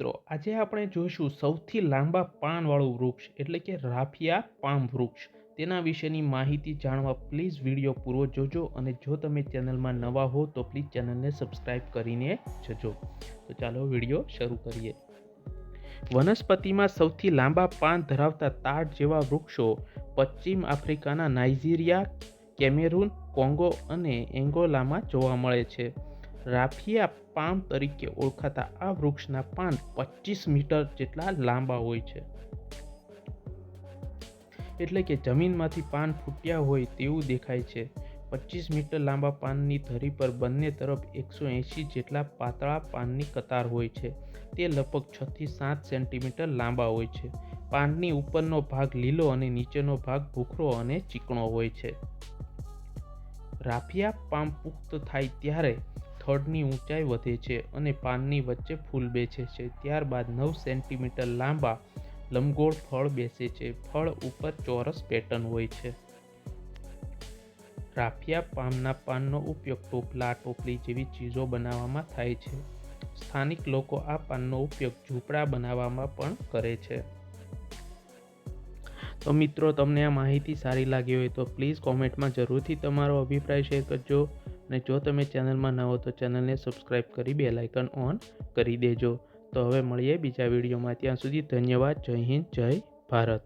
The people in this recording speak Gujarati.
મિત્રો, આજે આપણે જોઈશું સૌથી લાંબા પાનવાળું વૃક્ષ એટલે કે રાફિયા પામ વૃક્ષ. તેના વિશેની માહિતી જાણવા પ્લીઝ વીડિયો પૂરો જોજો અને જો તમે ચેનલમાં નવા હો તો પ્લીઝ ચેનલને સબસ્ક્રાઈબ કરીને જજો. તો ચાલો વીડિયો શરૂ કરીએ. વનસ્પતિમાં સૌથી લાંબા પાન ધરાવતા તાડ જેવા વૃક્ષો પશ્ચિમ આફ્રિકાના નાઇજીરિયા, કેમેરૂન, કોંગો અને એંગોલામાં જોવા મળે છે. રાફિયા પામ તરીકે ઓળખાતા આ વૃક્ષના પાન પચીસ મીટર જેટલા લાંબા હોય છે. એટલે કે જમીનમાંથી પાન ફૂટ્યા હોય તેવું દેખાય છે. પચીસ મીટર લાંબા પાનની ધરી પર બંને તરફ એકસો એંશી જેટલા પાતળા પાનની કતાર હોય છે. તે લગભગ છથી સાત સેન્ટીમીટર લાંબા હોય છે. પાનની ઉપરનો ભાગ લીલો અને નીચેનો ભાગ ભૂખરો અને ચીકણો હોય છે. રાફિયા પામ પુખ્ત થાય ત્યારે થડની ઊંચાઈ વધે છે અને પાનની વચ્ચે ફૂલ બેસે છે. ત્યારબાદ નવ સેન્ટીમીટર લાંબા લંબગોળ ફળ બેસે છે. ફળ ઉપર ચોરસ પેટર્ન હોય છે. રાફિયા પામના પાનનો ઉપયોગ ટોપલા, ટોપલી જેવી ચીજો બનાવવામાં થાય છે. સ્થાનિક લોકો આ પાનનો ઉપયોગ ઝૂંપડા બનાવવામાં પણ કરે છે. તો મિત્રો, તમને આ માહિતી સારી લાગી હોય તો પ્લીઝ કોમેન્ટમાં જરૂરથી તમારો અભિપ્રાય શેર કરજો. અને જો તમે ચેનલમાં ન હો તો ચેનલને સબસ્ક્રાઈબ કરી બે લાઇકન ઓન કરી દેજો. તો હવે મળીએ બીજા વિડીયોમાં. ત્યાં સુધી ધન્યવાદ. જય હિન્દ, જય ભારત.